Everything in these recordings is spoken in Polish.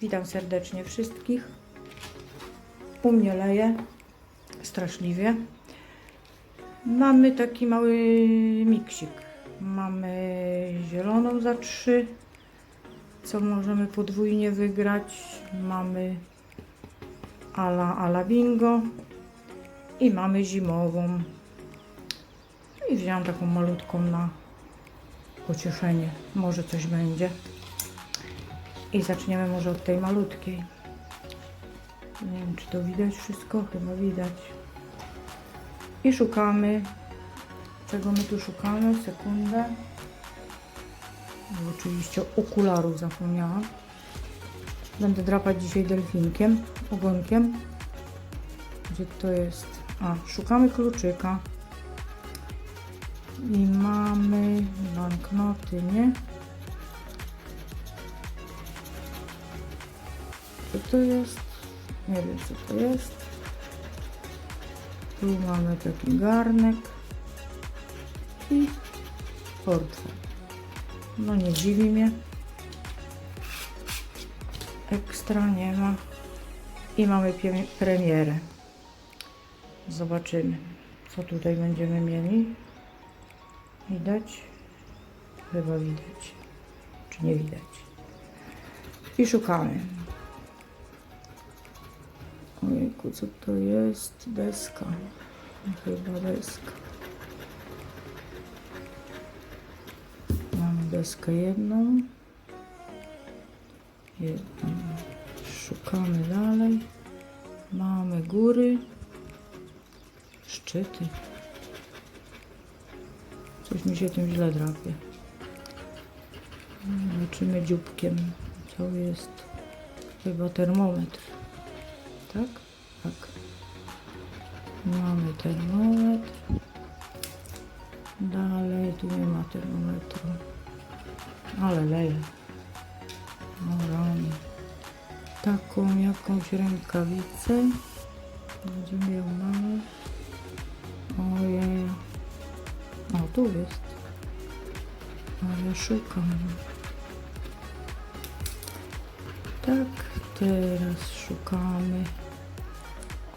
witam serdecznie wszystkich. U mnie leje straszliwie. Mamy taki mały miksik. Mamy zieloną za 3, co możemy podwójnie wygrać. Mamy ala ala bingo i mamy zimową. I wziąłam taką malutką na pocieszenie. Może coś będzie. I zaczniemy może od tej malutkiej. Nie wiem, czy to widać wszystko? Chyba widać. I szukamy. Czego my tu szukamy? Sekundę. Bo Oczywiście okularów zapomniałam. Będę drapać dzisiaj delfinkiem, ogonkiem. Gdzie to jest? A, szukamy kluczyka. I mamy banknoty, nie? Co to jest? Nie wiem co to jest. Tu mamy taki garnek i portfel. No nie dziwi mnie. Ekstra nie ma. I mamy premierę. Zobaczymy, co tutaj będziemy mieli. Widać? Chyba widać. Czy nie widać? I szukamy. Ojejku, co to jest? Deska. Chyba deska. Mamy deskę jedną. Jedną. Szukamy dalej. Mamy góry. Szczyty. Coś mi się tym źle drapie. Zobaczymy dzióbkiem, co jest. Chyba termometr. Tak? Tak. Mamy termometr. Dalej tu nie ma termometru. Ale leje. Rany. Taką jakąś rękawicę. Gdzie ją mamy? Ojej. O, tu jest. A ja szukam. Tak, teraz szukamy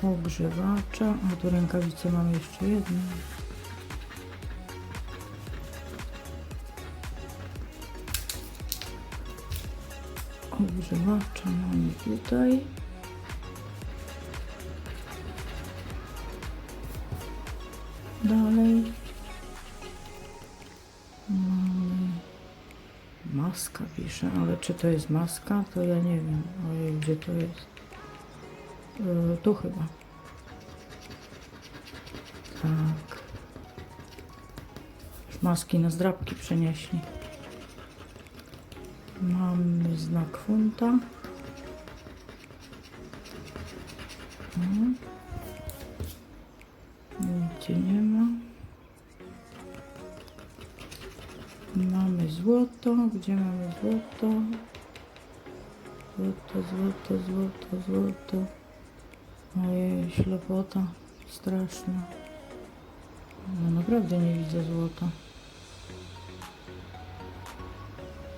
ogrzewacza. A tu rękawice mamy jeszcze jedną. Ogrzewacza mamy tutaj. Dalej. Maska pisze, ale czy to jest maska, to ja nie wiem. Ojej, gdzie to jest? Yy, tu chyba. Tak. Maski na zdrabki przenieśli. Mamy znak funta. Mhm. Nigdzie nie ma. Mamy złoto. Gdzie mamy złoto? Złoto, złoto, złoto, złoto. Ojej, ślepota. Straszna. No naprawdę nie widzę złota.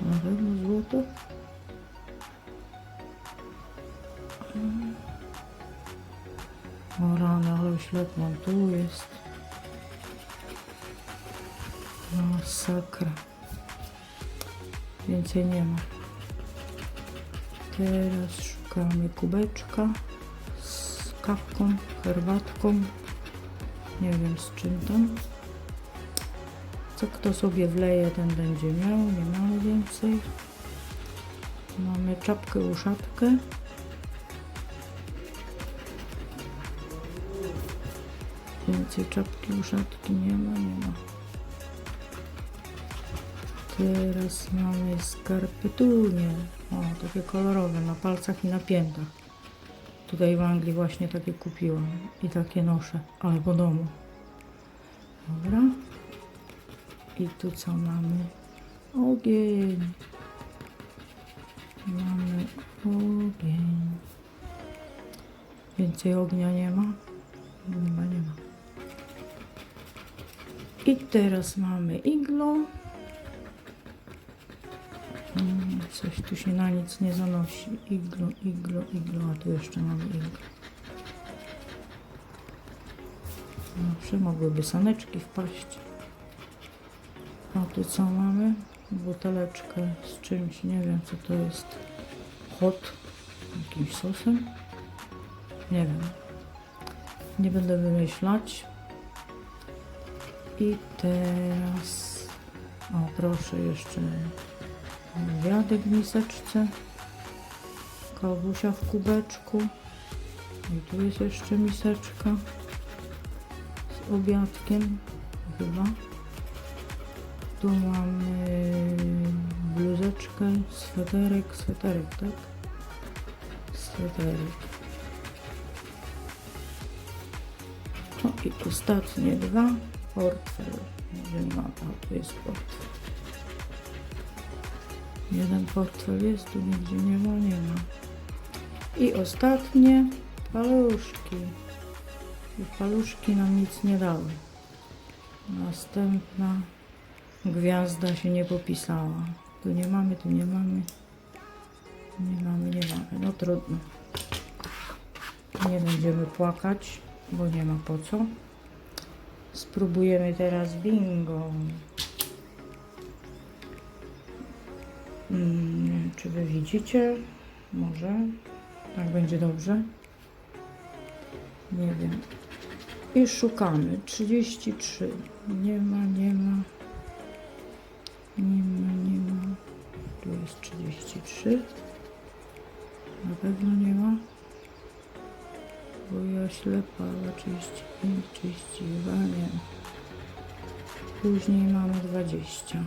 Na pewno złoto? O rany, ale ślepłam. Tu jest. Masakra. Więcej nie ma. Teraz szukamy kubeczka z kawką, herbatką. Nie wiem z czym tam. Co kto sobie wleje, ten będzie miał. Nie mamy więcej. Mamy czapkę, uszatkę. Więcej czapki, uszatki nie ma, nie ma. Teraz mamy skarpetunie. O, takie kolorowe, na palcach i na piętach. Tutaj w Anglii właśnie takie kupiłam i takie noszę, ale po domu. Dobra. I tu co mamy? Ogień. Mamy ogień. Więcej ognia nie ma? Chyba nie ma. I teraz mamy iglo. Mm, Coś tu się na nic nie zanosi. Iglo, iglo, iglo, a tu jeszcze mamy iglo. Dobrze, mogłyby saneczki wpaść. A tu co mamy? Buteleczkę z czymś, nie wiem co to jest. Hot, jakimś sosem. Nie wiem. Nie będę wymyślać. I teraz, o proszę, jeszcze obiadek w miseczce, kawusia w kubeczku i tu jest jeszcze miseczka z obiadkiem, chyba. Tu mamy bluzeczkę, sweterek, sweterek, tak? Sweterek. No i ostatnie dwa. Portfel. Nie wiem, a tu jest portfel. Jeden portfel jest, tu nigdzie nie ma, nie ma. I ostatnie paluszki. I paluszki nam nic nie dały. Następna gwiazda się nie popisała. Tu nie mamy, tu nie mamy. Nie mamy, nie mamy. No trudno. Nie będziemy płakać, bo nie ma po co. Spróbujemy teraz bingo. Mm, wiem, czy wy widzicie? Może. Tak będzie dobrze. Nie wiem. I szukamy. 33. Nie ma, nie ma. Nie ma, nie ma. Tu jest 33. Na pewno nie ma. Bo ja ślepa, ale 35, 32, nie. Później mamy 20.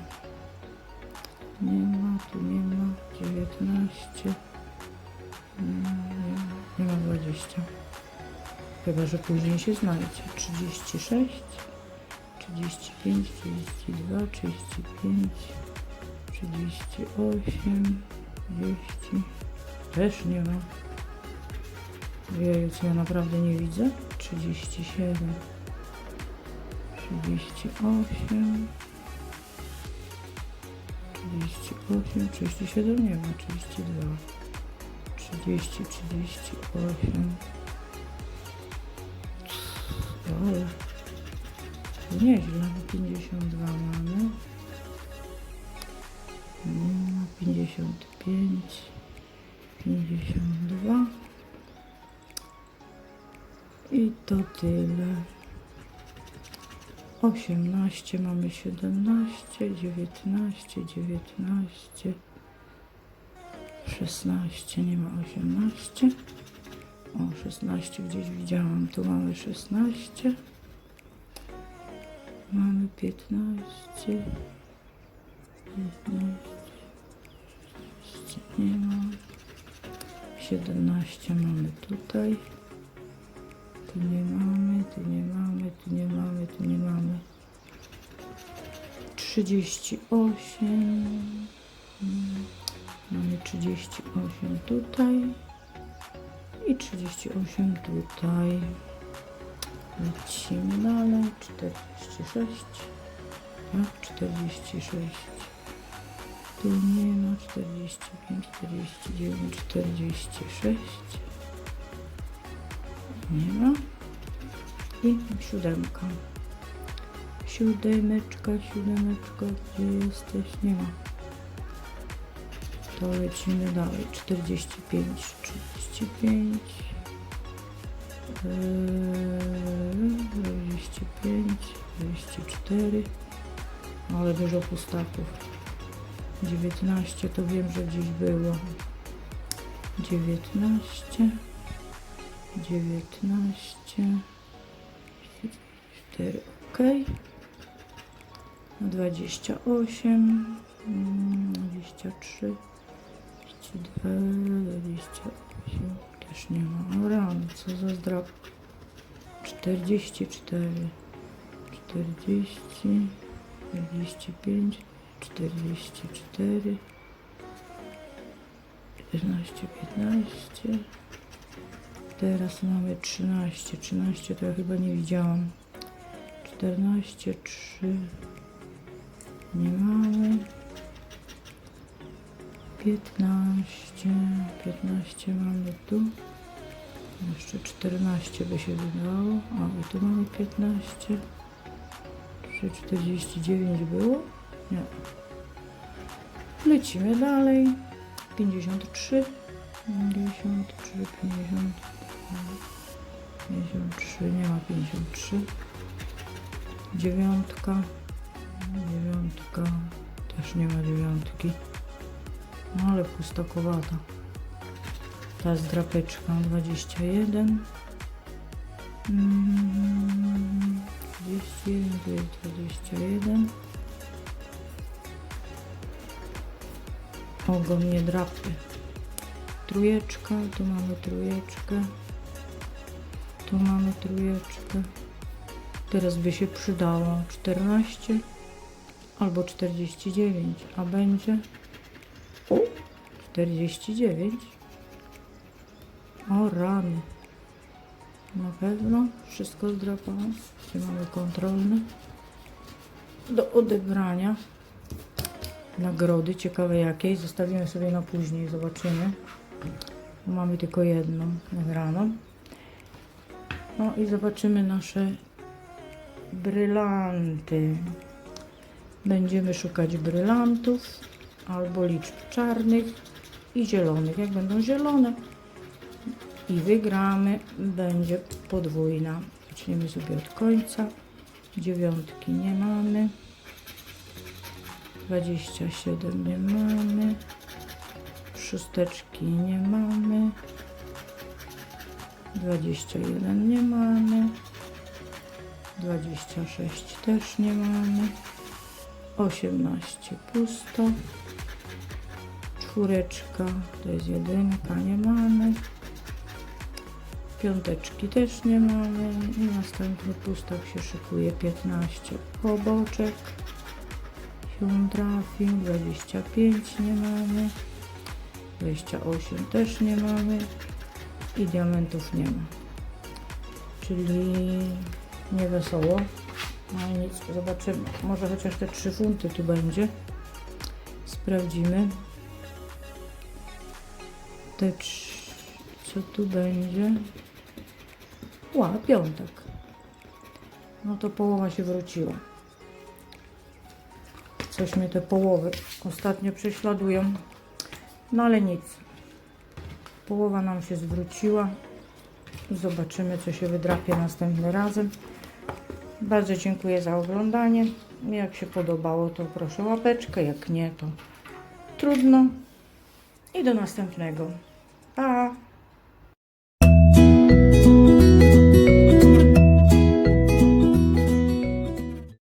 Nie ma, tu nie ma. 19. Nie ma, nie ma, nie ma 20. Chyba, że później się znajdzie. 36, 35, 32, 35, 38, 30. Też nie ma. Jeju, co ja naprawdę nie widzę? 37, 38, 38, 37 nie ma, 32, 30, 38. Ale to nieźle, 52 mamy. Nie ma 55, 52. I to tyle. 18 mamy 17, 19, 19, 16, nie ma 18. O, 16 gdzieś widziałam, tu mamy 16. Mamy 15, 15, 16 nie ma. 17 mamy tutaj. Tu nie mamy, tu nie mamy, tu nie mamy, tu nie mamy. 38. Mm, Mamy 38 tutaj. I 38 tutaj. Lecimy dalej. 46. Tak, 46. Tu nie ma 45, 49, 46. Nie ma. I siódemka. Siódemeczka, siódemeczka, gdzie jesteś? Nie ma. To lecimy dalej. 45, 35. Eee, 25, 24. Ale dużo pustaków. 19 to wiem, że gdzieś było. 19. 19 4 ok 28 mm, 23 22 28 też nie ma. O co za zdrab 44 40 45 44 14 15 Teraz mamy 13. 13 to ja chyba nie widziałam. 14, 3. Nie mamy. 15, 15 mamy tu. Jeszcze 14 by się wydało. O, i tu mamy 15. Czy 49 było? Nie. Lecimy dalej. 53. 53, 50. 53, nie ma 53. Dziewiątka. Dziewiątka. Też nie ma dziewiątki. No ale pustakowata. Ta z drapeczką 21. Mm, 21, to jest 21. Ogon nie drapie. Trójeczka, tu mamy trójeczkę. Tu mamy trójeczkę. Teraz by się przydało 14 albo 49, a będzie o, 49. O rany. Na pewno wszystko zdrapało. Tu mamy kontrolny. Do odebrania. Nagrody, ciekawe jakiej. Zostawimy sobie na później, zobaczymy. Mamy tylko jedną nagraną. No i zobaczymy nasze brylanty. Będziemy szukać brylantów albo liczb czarnych i zielonych. Jak będą zielone i wygramy, będzie podwójna. Zaczniemy sobie od końca. Dziewiątki nie mamy. 27 nie mamy. Szósteczki nie mamy. 21 nie mamy. 26 też nie mamy. 18 pusto. Czwóreczka to jest jedynka, nie mamy. Piąteczki też nie mamy. I następny pustak się szykuje 15 poboczek. Się trafi. 25 nie mamy. 28 też nie mamy. I diamentów nie ma. Czyli nie wesoło. No nic, zobaczymy. Może chociaż te 3 funty tu będzie. Sprawdzimy. Te trz... Co tu będzie? Ła, piątek. No to połowa się wróciła. Coś mnie te połowy ostatnio prześladują. No ale nic. Połowa nam się zwróciła. Zobaczymy, co się wydrapie następnym razem. Bardzo dziękuję za oglądanie. Jak się podobało, to proszę łapeczkę. Jak nie, to trudno. I do następnego. Pa!